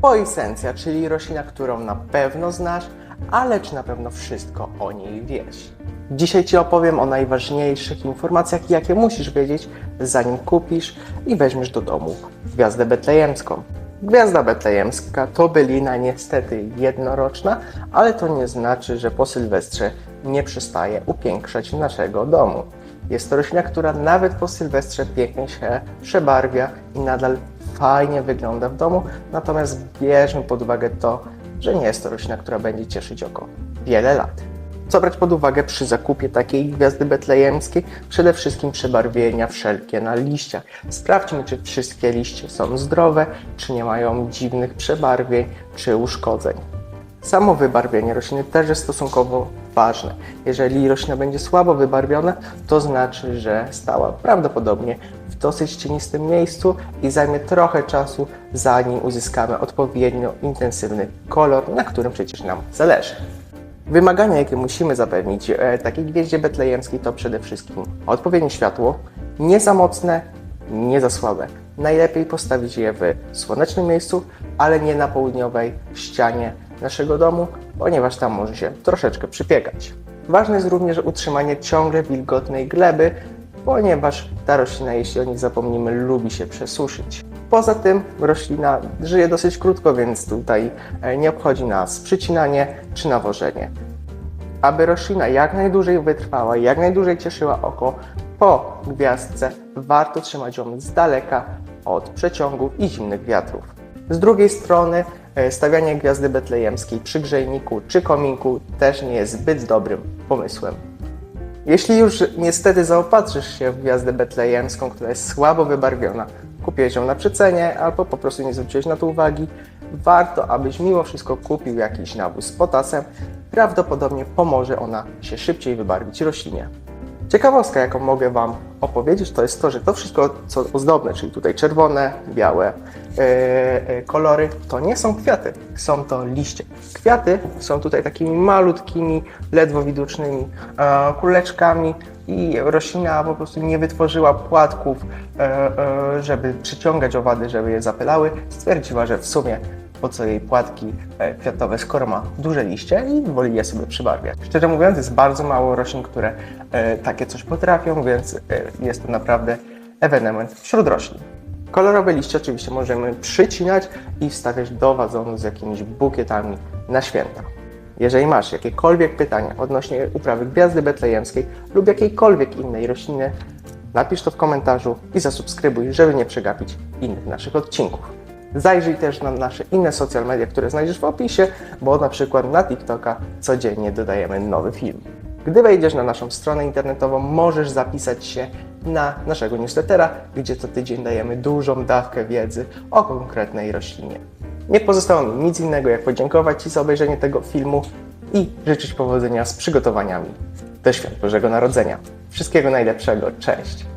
Poisencja, czyli roślina, którą na pewno znasz, ale czy na pewno wszystko o niej wiesz? Dzisiaj Ci opowiem o najważniejszych informacjach, jakie musisz wiedzieć, zanim kupisz i weźmiesz do domu gwiazdę betlejemską. Gwiazda betlejemska to bylina niestety jednoroczna, ale to nie znaczy, że po Sylwestrze nie przestaje upiększać naszego domu. Jest to roślina, która nawet po Sylwestrze pięknie się przebarwia i nadal fajnie wygląda w domu, natomiast bierzmy pod uwagę to, że nie jest to roślina, która będzie cieszyć oko wiele lat. Co brać pod uwagę przy zakupie takiej gwiazdy betlejemskiej? Przede wszystkim przebarwienia wszelkie na liściach. Sprawdźmy, czy wszystkie liście są zdrowe, czy nie mają dziwnych przebarwień, czy uszkodzeń. Samo wybarwienie rośliny też jest stosunkowo ważne. Jeżeli roślina będzie słabo wybarwiona, to znaczy, że stała prawdopodobnie w dosyć cienistym miejscu i zajmie trochę czasu, zanim uzyskamy odpowiednio intensywny kolor, na którym przecież nam zależy. Wymagania, jakie musimy zapewnić e, takiej gwieździe betlejemskiej, to przede wszystkim odpowiednie światło, nie za mocne, nie za słabe. Najlepiej postawić je w słonecznym miejscu, ale nie na południowej ścianie naszego domu, ponieważ tam może się troszeczkę przypiekać. Ważne jest również utrzymanie ciągle wilgotnej gleby, ponieważ ta roślina, jeśli o niej zapomnimy, lubi się przesuszyć. Poza tym roślina żyje dosyć krótko, więc tutaj e, nie obchodzi nas przycinanie czy nawożenie. Aby roślina jak najdłużej wytrwała, jak najdłużej cieszyła oko, po gwiazdce warto trzymać ją z daleka od przeciągów i zimnych wiatrów. Z drugiej strony stawianie gwiazdy betlejemskiej przy grzejniku czy kominku też nie jest zbyt dobrym pomysłem. Jeśli już niestety zaopatrzysz się w gwiazdę betlejemską, która jest słabo wybarwiona, kupiłeś ją na przecenie albo po prostu nie zwróciłeś na to uwagi, warto, abyś mimo wszystko kupił jakiś nawóz z potasem. Prawdopodobnie pomoże ona się szybciej wybarwić roślinie. Ciekawostka, jaką mogę Wam opowiedzieć, to jest to, że to wszystko, co ozdobne, czyli tutaj czerwone, białe e, kolory, to nie są kwiaty, są to liście. Kwiaty są tutaj takimi malutkimi, ledwo widocznymi e, kuleczkami i roślina po prostu nie wytworzyła płatków, e, żeby przyciągać owady, żeby je zapylały. Stwierdziła, że w sumie po co jej płatki e, kwiatowe, skoro ma duże liście i woli je sobie przybarwiać. Szczerze mówiąc, jest bardzo mało roślin, które e, takie coś potrafią, więc e, jest to naprawdę ewenement wśród roślin. Kolorowe liście oczywiście możemy przycinać i wstawiać do wazonu z jakimiś bukietami na święta. Jeżeli masz jakiekolwiek pytania odnośnie uprawy gwiazdy betlejemskiej lub jakiejkolwiek innej rośliny, napisz to w komentarzu i zasubskrybuj, żeby nie przegapić innych naszych odcinków. Zajrzyj też na nasze inne social media, które znajdziesz w opisie, bo na przykład na TikToka codziennie dodajemy nowy film. Gdy wejdziesz na naszą stronę internetową, możesz zapisać się na naszego newslettera, gdzie co tydzień dajemy dużą dawkę wiedzy o konkretnej roślinie. Nie pozostało mi nic innego, jak podziękować Ci za obejrzenie tego filmu i życzyć powodzenia z przygotowaniami do Świąt Bożego Narodzenia. Wszystkiego najlepszego, cześć!